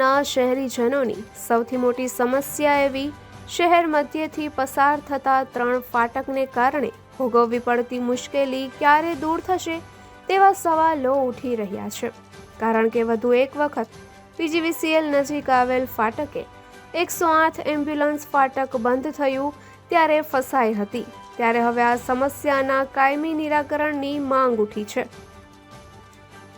વિસ્તારના શહેરીજનોની સૌથી મોટી સમસ્યા એવી, શહેર મધ્યથી પસાર થતા ત્રણ ફાટકને કારણે ભોગવવી પડતી મુશ્કેલી ક્યારે દૂર થશે તેવા સવાલો ઉઠી રહ્યા છે. કારણ કે વધુ એક વખત પીજીવીસીએલ નજીક આવેલ ફાટકે એકસો આઠ એમ્બ્યુલન્સ ફાટક બંધ થયું ત્યારે ફસાઈ હતી. ત્યારે હવે આ સમસ્યાના કાયમી નિરાકરણની માંગ ઉઠી છે.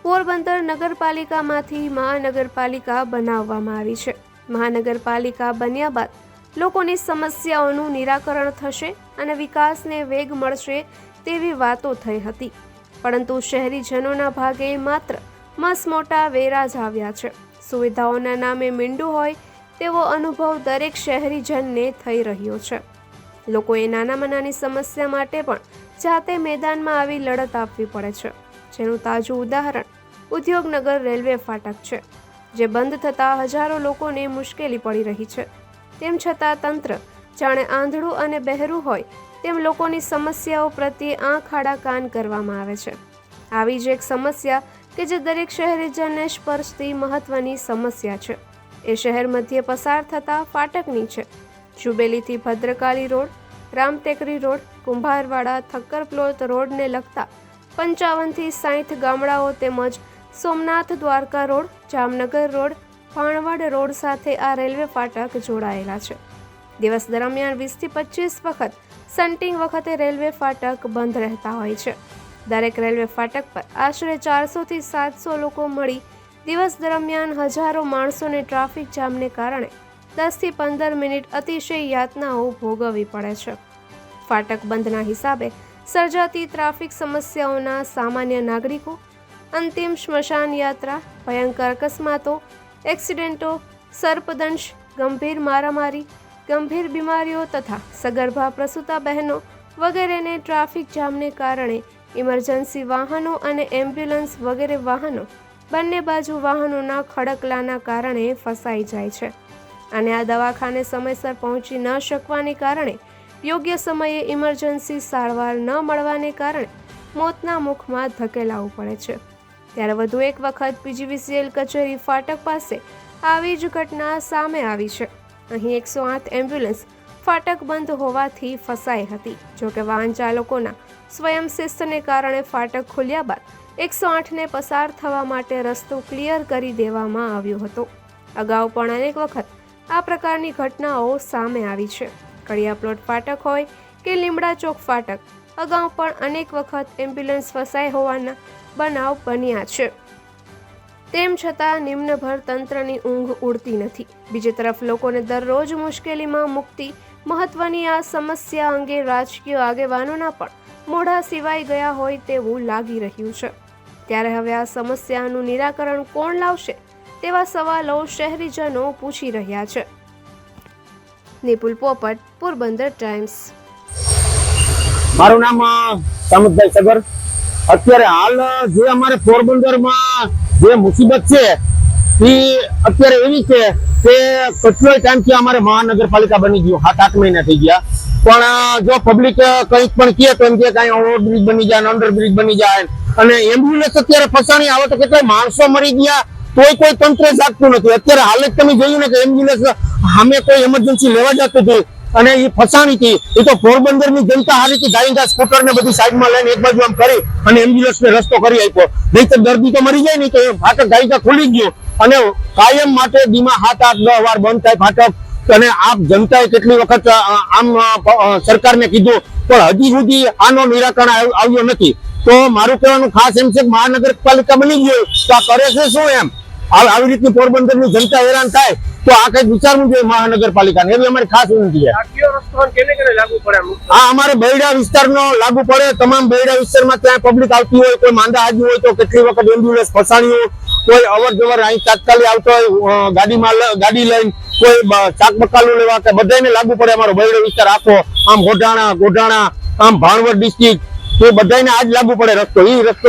પોરબંદર નગરપાલિકામાંથી મહાનગરપાલિકા બનાવવામાં આવી છે. મહાનગરપાલિકા બન્યા બાદ લોકોની સમસ્યાઓનું નિરાકરણ થશે અને વિકાસને વેગ મળશે તેવી વાતો થઈ હતી. પરંતુ શહેરીજનોના ભાગે માત્ર મસમોટા વેરા જ આવ્યા છે. સુવિધાઓના નામે મીંડું હોય તેવો અનુભવ દરેક શહેરીજનને થઈ રહ્યો છે. લોકોએ નાનામાં નાની સમસ્યા માટે પણ જાતે મેદાનમાં આવી લડત આપવી પડે છે. જેનું તાજું ઉદાહરણ ઉદ્યોગનગર રેલવે ફાટક છે, જે બંધ થતાં હજારો લોકોને મુશ્કેલી પડી રહી છે. તેમ છતાં તંત્ર જાણે આંધળું અને બહેરું હોય તેમ લોકોની સમસ્યાઓ પ્રત્યે આંખ આડા કાન કરવામાં આવે છે. આવી જ એક સમસ્યા કે જે દરેક શહેરીજનને સ્પર્શતી મહત્વની સમસ્યા છે. એ શહેર મધ્યે પસાર થતા ફાટકની છે. જુબેલીથી Bhadrakali road, Ramtekri road, Kumbharwada Thakkar plot રોડને લગતા પંચાવનથી સાઠ ગામડાઓ તેમજ Somnath Dwarka road, Jamnagar road, Panvad road સાથે આ રેલવે ફાટક જોડાયેલા છે. દિવસ દરમિયાન વીસથી પચીસ વખત સન્ટિંગ વખતે રેલવે ફાટક બંધ રહેતા હોય છે. દરેક રેલવે ફાટક પર આશરે ચારસોથી સાતસો લોકો મળી દિવસ દરમિયાન હજારો માણસોને ટ્રાફિક જામને કારણે દસથી પંદર મિનિટ અતિશય યાતનાઓ ભોગવવી પડે છે. ફાટક બંધના હિસાબે સર્જાતી ટ્રાફિક સમસ્યાઓના સામાન્ય નાગરિકો, અંતિમ સ્મશાન યાત્રા, ભયંકર અકસ્માતો, એક્સિડન્ટો, સર્પદંશ, ગંભીર મારામારી, ગંભીર બીમારીઓ તથા સગર્ભા પ્રસૂતા બહેનો વગેરેને ટ્રાફિક જામને કારણે ઇમરજન્સી વાહનો અને એમ્બ્યુલન્સ વગેરે વાહનો બંને બાજુ વાહનોના ખડકલાના કારણે ફસાઈ જાય છે. અને આ દવાખાને સમયસર પહોંચી ન શકવાને કારણે યોગ્ય સમયે ઇમરજન્સી સારવાર ન મળવાને કારણે મોતના મુખમાં ધકેલાવું પડે છે. ત્યારે વધુ એક વખત પીજીવીસીએલ કચેરી ફાટક પાસે આવી જ ઘટના સામે આવી છે. અહીં એકસો આઠ એમ્બ્યુલન્સ ફાટક બંધ હોવાથી ફસાઈ હતી. જોકે વાહન ચાલકોના સ્વયં શિસ્તને કારણે ફાટક ખુલ્યા બાદ એકસો આઠને પસાર થવા માટે રસ્તો ક્લિયર કરી દેવામાં આવ્યો હતો. અગાઉ પણ અનેક વખત આ પ્રકારની ઘટનાઓ સામે આવી છે. કડિયા પ્લોટ ફાટક હોય કે લીમડા ચોક ફાટક, અગાઉ પણ અનેક વખત એમ્બ્યુલન્સ ફસાઈ હોવાના બનાવ બન્યા છે. તેમ છતાં નિમ્નભર તંત્રની ઊંઘ ઉડતી નથી. બીજી તરફ લોકોને દરરોજ મુશ્કેલીમાં મુક્તિ મહત્વની આ સમસ્યા અંગે રાજકીય આગેવાનોના પણ મોઢા સિવાય ગયા હોય તેવું લાગી રહ્યું છે. ત્યારે હવે આ સમસ્યાનું નિરાકરણ કોણ લાવશે તેવા સવાલો શહેરીજનો પૂછી રહ્યા છે. નિપુલ પોપટ પોરબંદર ટાઈમ્સ. મારું નામ અ, સામતભાઈ સગર. અત્યારે હાલ જે અમારે પોરબંદરમાં જે મુસીબત છે એ અત્યારે એવી છે કે કેટલોય ટાઈમથી અમારે મહાનગરપાલિકા બની ગયું. સાત આઠ મહિના થઈ ગયા. પણ જો પબ્લિક કંઈક પણ કહે તો એમ કે કાંઈ ઓવરબ્રિજ બની જાય અંડરબ્રિજ બની જાય. અને એમ્બ્યુલન્સ અત્યારે ફસાણી આવે તો કેટલાય માણસો મરી ગયા. તોય કોઈ તંત્ર જાગતું નથી. અત્યારે હાલ જ તમે જોયું ને કે એમ્બ્યુલન્સ સામે કોઈ એમરજન્સી લેવા જતું હતું અને એ ફસાણી હતી. એ તો પોરબંદરની જનતા હારી હતી ગાયંગા સ્કૂટર ને બધી સાઈડમાં લઈને એક બાજુ આમ કરી અને એમ્બ્યુલન્સ ને રસ્તો કરી આપ્યો. નહીં તો દર્દી તો મરી જાય નહીં તો ફાટક ગાયંગા ખુલી ગયું. અને કાયમ માટે દીમા હાથ આઠ દસ વાર બંધ થાય ફાટક. અને આપ જનતાએ કેટલી વખત આમ સરકારને કીધું, પણ હજી સુધી આનો નિરાકરણ આવ- આવ્યો નથી. તો મારું કહેવાનું ખાસ એમ છે કે મહાનગરપાલિકા બની ગયું. તો આ કરે છે શું એમ? આ- આવી રીતની પોરબંદરની જનતા હેરાન થાય તો આ કંઈક વિચારવું જોઈએ મહાનગરપાલિકાને. એવી અમારી ખાસ વિનંતી છે? આ અમારે બૈડા વિસ્તારનો લાગુ પડે. તમામ બૈડા વિસ્તારમાં ત્યાં પબ્લિક આવતી હોય કોઈ માંદા હાજી હોય તો કેટલી વખત એમ્બ્યુલન્સ ફસાણી હોય કોઈ અવર જવર અહીં તાત્કાલિક આવતો હોય ગાડીમાં ગાડી લઈને કોઈ ચાક બકાલું લેવા કે બધાને લાગુ પડે અમારો બૈડો વિસ્તાર. આખો આમ ગોઢાણા ગોઢાણા આમ ભાણવડ ડિસ્ટ્રિક્ટ એ બધાને આજ લાગુ પડે રસ્તો. એ રસ્તો